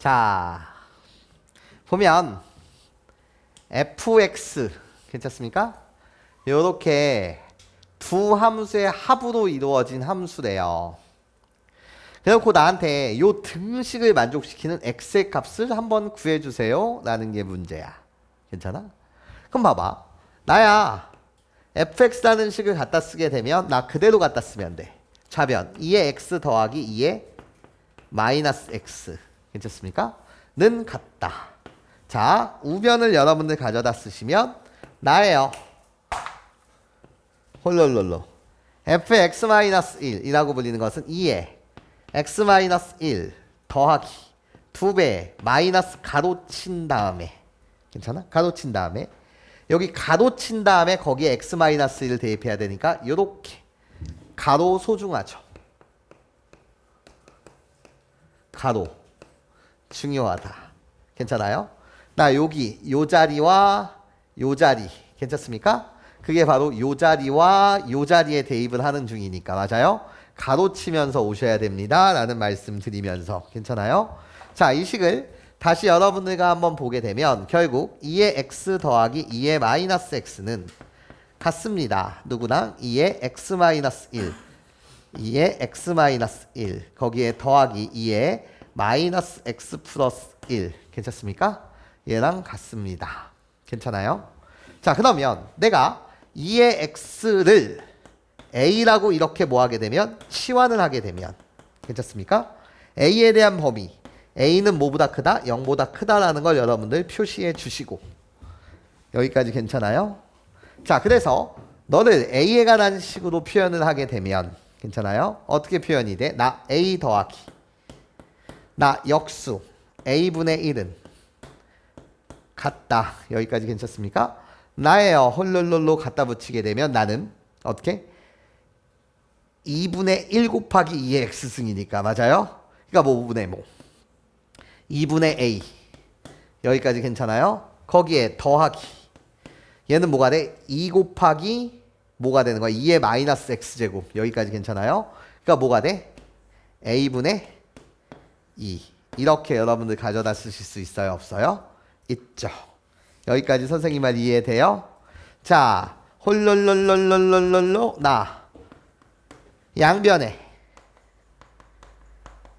자, 보면 fx 괜찮습니까? 이렇게 두 함수의 합으로 이루어진 함수래요. 그래놓고 나한테 요 등식을 만족시키는 x의 값을 한번 구해주세요. 라는 게 문제야. 괜찮아? 그럼 봐봐. 나야 fx라는 식을 갖다 쓰게 되면 나 그대로 갖다 쓰면 돼. 좌변 2의 x 더하기 2의 마이너스 x 괜찮습니까? 는 같다. 자 우변을 여러분들 가져다 쓰시면 나예요. 홀롤롤로 fx-1이라고 불리는 것은 2의 x-1 더하기 2배 마이너스 가로친 다음에 괜찮아? 가로친 다음에 여기 가로친 다음에 거기에 x-1을 대입해야 되니까 요렇게 가로 소중하죠. 가로 중요하다. 괜찮아요? 나 여기 요 자리와 요 자리 괜찮습니까? 그게 바로 요 자리와 요 자리에 대입을 하는 중이니까 맞아요? 가로치면서 오셔야 됩니다. 라는 말씀 드리면서 괜찮아요? 자, 이 식을 다시 여러분들과 한번 보게 되면 결국 2의 x 더하기 2의 마이너스 x는 같습니다. 누구랑? 2의 x 마이너스 1 2의 x 마이너스 1 거기에 더하기 2의 마이너스 x 플러스 1 괜찮습니까? 얘랑 같습니다. 괜찮아요? 자 그러면 내가 2의 x를 a라고 이렇게 뭐하게 되면 치환을 하게 되면 괜찮습니까? a에 대한 범위 a는 뭐보다 크다? 0보다 크다라는 걸 여러분들 표시해 주시고 여기까지 괜찮아요? 자 그래서 너를 a에 관한 식으로 표현을 하게 되면 괜찮아요? 어떻게 표현이 돼? 나 a 더하기 나 역수 a분의 1은 같다 여기까지 괜찮습니까? 나예요 홀롤롤로 갖다 붙이게 되면 나는 어떻게? 2분의 1 곱하기 2의 x승이니까 맞아요? 그러니까 뭐 5분의 뭐 2분의 a 여기까지 괜찮아요? 거기에 더하기 얘는 뭐가 돼? 2 곱하기 뭐가 되는 거야? 2의 마이너스 x제곱 여기까지 괜찮아요? 그러니까 뭐가 돼? a분의 2 이렇게 여러분들 가져다 쓰실 수 있어요? 없어요? 있죠 여기까지 선생님 말 이해돼요? 자 홀롤롤롤롤롤롤로 나 양변에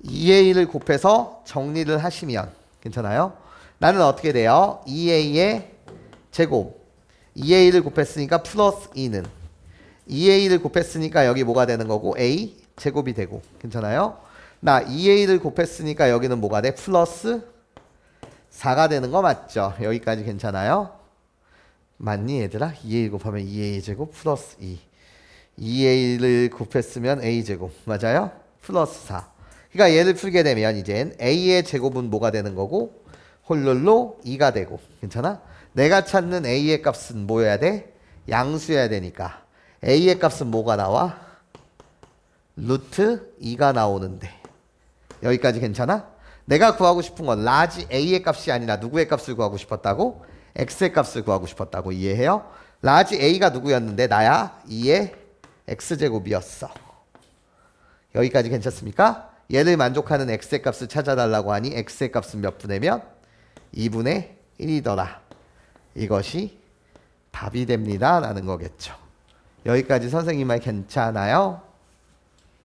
2의 1을 곱해서 정리를 하시면 괜찮아요? 나는 어떻게 돼요? 2a의 제곱 2의 1을 곱했으니까 플러스 2는 2의 1을 곱했으니까 여기 뭐가 되는 거고 a 제곱이 되고 괜찮아요? 나 2의 1을 곱했으니까 여기는 뭐가 돼? 플러스 4가 되는 거 맞죠? 여기까지 괜찮아요? 맞니 얘들아? 2의 1 곱하면 2의 2 제곱 플러스 2 2의 1을 곱했으면 a 제곱 맞아요? 플러스 4 그러니까 얘를 풀게 되면 이젠 a의 제곱은 뭐가 되는 거고 홀룰로 2가 되고 괜찮아? 내가 찾는 a의 값은 뭐여야 돼? 양수여야 되니까 a의 값은 뭐가 나와? 루트 2가 나오는데 여기까지 괜찮아? 내가 구하고 싶은 건 라지 a의 값이 아니라 누구의 값을 구하고 싶었다고? x의 값을 구하고 싶었다고 이해해요? 라지 a가 누구였는데 나야 2의 x제곱이었어 여기까지 괜찮습니까? 얘를 만족하는 x의 값을 찾아달라고 하니 x의 값은 몇 분의 면? 2분의 1이더라. 이것이 답이 됩니다. 라는 거겠죠. 여기까지 선생님 말 괜찮아요?